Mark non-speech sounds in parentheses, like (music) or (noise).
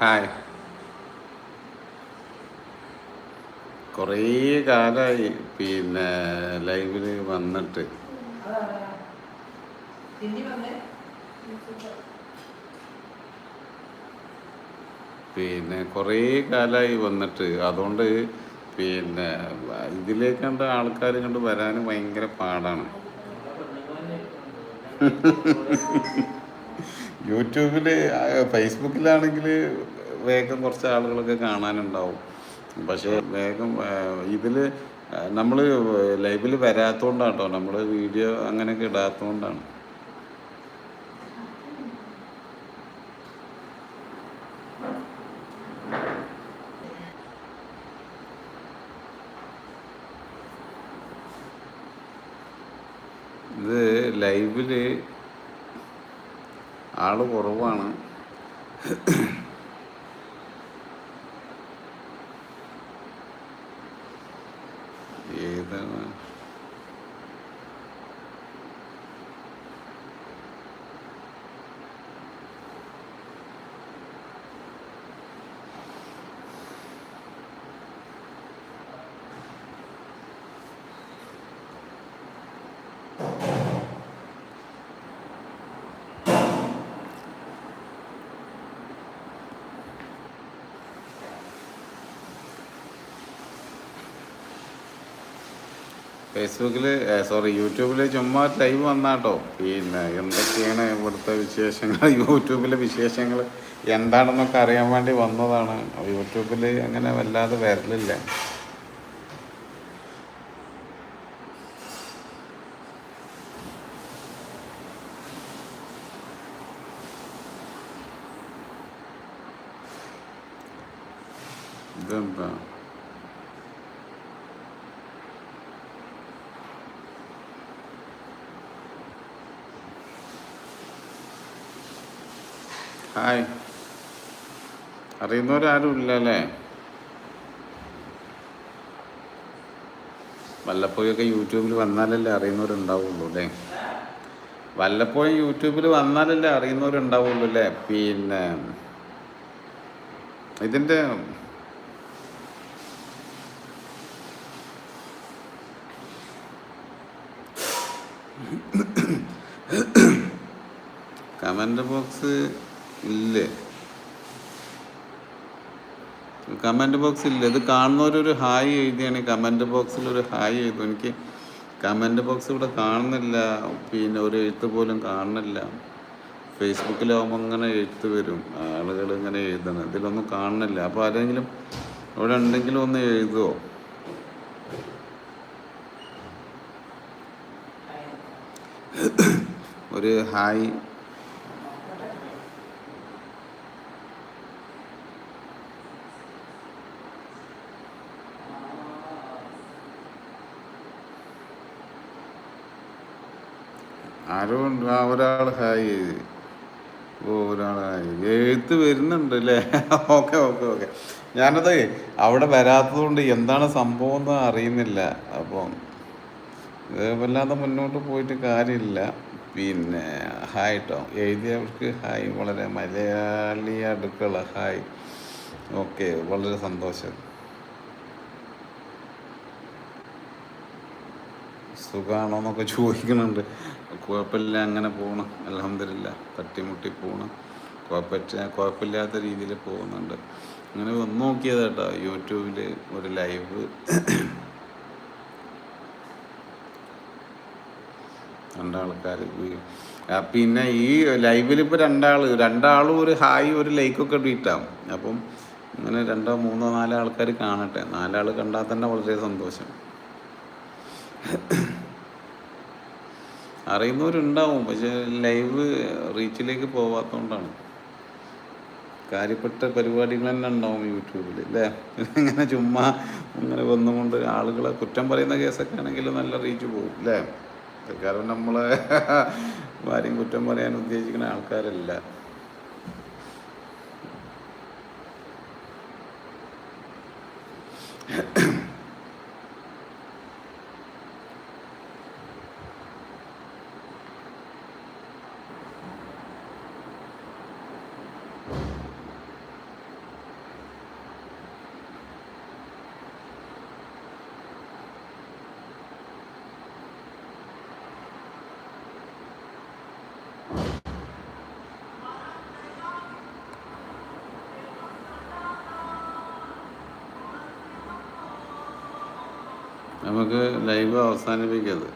Hi കുറേ കാലമായി പിന്നെ ലൈവിൽ വന്നിട്ട്. പിന്നെ കുറേ കാലമായി വന്നിട്ട്. അതുകൊണ്ട് പിന്നെ ഇതിലേക്ക് കണ്ട ആൾക്കാർ കണ്ട് വരാൻ ഭയങ്കര പാടാണ്. (laughs) യൂട്യൂബിൽ ഫേസ്ബുക്കിലാണെങ്കിൽ വേഗം കുറച്ച് ആളുകളൊക്കെ കാണാനുണ്ടാവും. പക്ഷേ വേഗം ഇതിൽ നമ്മൾ ലൈവിൽ വരാത്തതുകൊണ്ടാണ് കേട്ടോ നമ്മൾ വീഡിയോ അങ്ങനെയൊക്കെ ഇടാത്തതുകൊണ്ടാണ് ഇത് ലൈവിൽ ആൾ കുറവാണ്. ഏതാണ്? ഫേസ്ബുക്കിൽ സോറി യൂട്യൂബിൽ ചുമ്മാ ലൈവ് വന്നാട്ടോ. പിന്നെ എന്തൊക്കെയാണ് ഇവിടുത്തെ വിശേഷങ്ങൾ യൂട്യൂബിലെ വിശേഷങ്ങൾ എന്താണെന്നൊക്കെ അറിയാൻ വേണ്ടി വന്നതാണ്. യൂട്യൂബിൽ അങ്ങനെ വല്ലാതെ വരലില്ല. ഇതെന്താ? ഹായ്. അറിയുന്നവരാരും ഇല്ല അല്ലേ വല്ലപ്പോഴൊക്കെ യൂട്യൂബിൽ വന്നാലല്ലേ അറിയുന്നവരുണ്ടാവുള്ളൂ അല്ലേ? വല്ലപ്പോഴും യൂട്യൂബിൽ വന്നാലല്ലേ അറിയുന്നവരുണ്ടാവുള്ളൂ അല്ലേ പിന്നെ ഇതിന്റെ കമന്റ് ബോക്സ് ഇല്ലേ? കമന്റ് ബോക്സ് ഇല്ല? ഇത് കാണുന്നവരൊരു ഹായ് എഴുതിയാണ്. കമന്റ് ബോക്സിൽ ഒരു ഹായ് എഴുതും. എനിക്ക് കമന്റ് ബോക്സ് ഇവിടെ കാണുന്നില്ല. പിന്നെ ഒരു എഴുത്ത് പോലും കാണുന്നില്ല. ഫേസ്ബുക്കിലാവുമ്പോൾ ഇങ്ങനെ എഴുത്ത് വരും. ആളുകൾ ഇങ്ങനെ എഴുതണം. ഇതിലൊന്നും കാണുന്നില്ല. അപ്പോൾ ആരെങ്കിലും ഇവിടെ ഉണ്ടെങ്കിലും ഒന്ന് എഴുതുമോ (coughs) ഒരു ഹായ് ആരോ ഒരാൾ ഹായ് ചെയ്ത്. ഓ ഒരാൾ എഴുത്ത് വരുന്നുണ്ട് അല്ലേ? Okay okay okay. ഞാനത് അവിടെ വരാത്തതുകൊണ്ട് എന്താണ് സംഭവം എന്ന് അറിയുന്നില്ല. അപ്പം വല്ലാതെ മുന്നോട്ട് പോയിട്ട് കാര്യമില്ല. പിന്നെ ഹായ് കേട്ടോ എഴുതിയവർക്ക് ഹായ്. വളരെ മലയാളി അടുക്കള. ഹായ്. ഓക്കെ വളരെ സന്തോഷം. സുഖമാണോ എന്നൊക്കെ ചോദിക്കുന്നുണ്ട്. കുഴപ്പമില്ല അങ്ങനെ പോകണം അലഹമില്ല തട്ടിമുട്ടി പോകണം കുഴപ്പമില്ല കുഴപ്പമില്ലാത്ത രീതിയിൽ പോകുന്നുണ്ട്. അങ്ങനെ വന്ന് നോക്കിയത് കേട്ടോ യൂട്യൂബിൽ ഒരു ലൈവ്. രണ്ടാൾക്കാർ പിന്നെ ഈ ലൈവിൽ ഇപ്പോൾ രണ്ടാൾ രണ്ടാളും ഒരു ഹായ് ഒരു ലൈക്കൊക്കെ ഇട്ടിട്ടാവും അപ്പം അങ്ങനെ രണ്ടോ മൂന്നോ നാലോ ആൾക്കാർ കാണട്ടെ. നാലാൾ കണ്ടാൽ തന്നെ വളരെ സന്തോഷം. അറിയുന്നവരുണ്ടാവും പക്ഷെ ലൈവ് റീച്ചിലേക്ക് പോവാത്തതുകൊണ്ടാണ് കാര്യപ്പെട്ട പരിപാടികൾ തന്നെ ഉണ്ടാവും യൂട്യൂബിൽ അല്ലേ ഇങ്ങനെ ചുമ്മാ അങ്ങനെ വന്നുകൊണ്ട് ആളുകളെ കുറ്റം പറയുന്ന കേസൊക്കെ ആണെങ്കിൽ നല്ല റീച്ച് പോകും അല്ലേ കാരണം നമ്മളെ (laughs) ആരെയും കുറ്റം പറയാൻ ഉദ്ദേശിക്കുന്ന ആൾക്കാരല്ല. നമുക്ക് ലൈവ് അവസാനിപ്പിക്കത്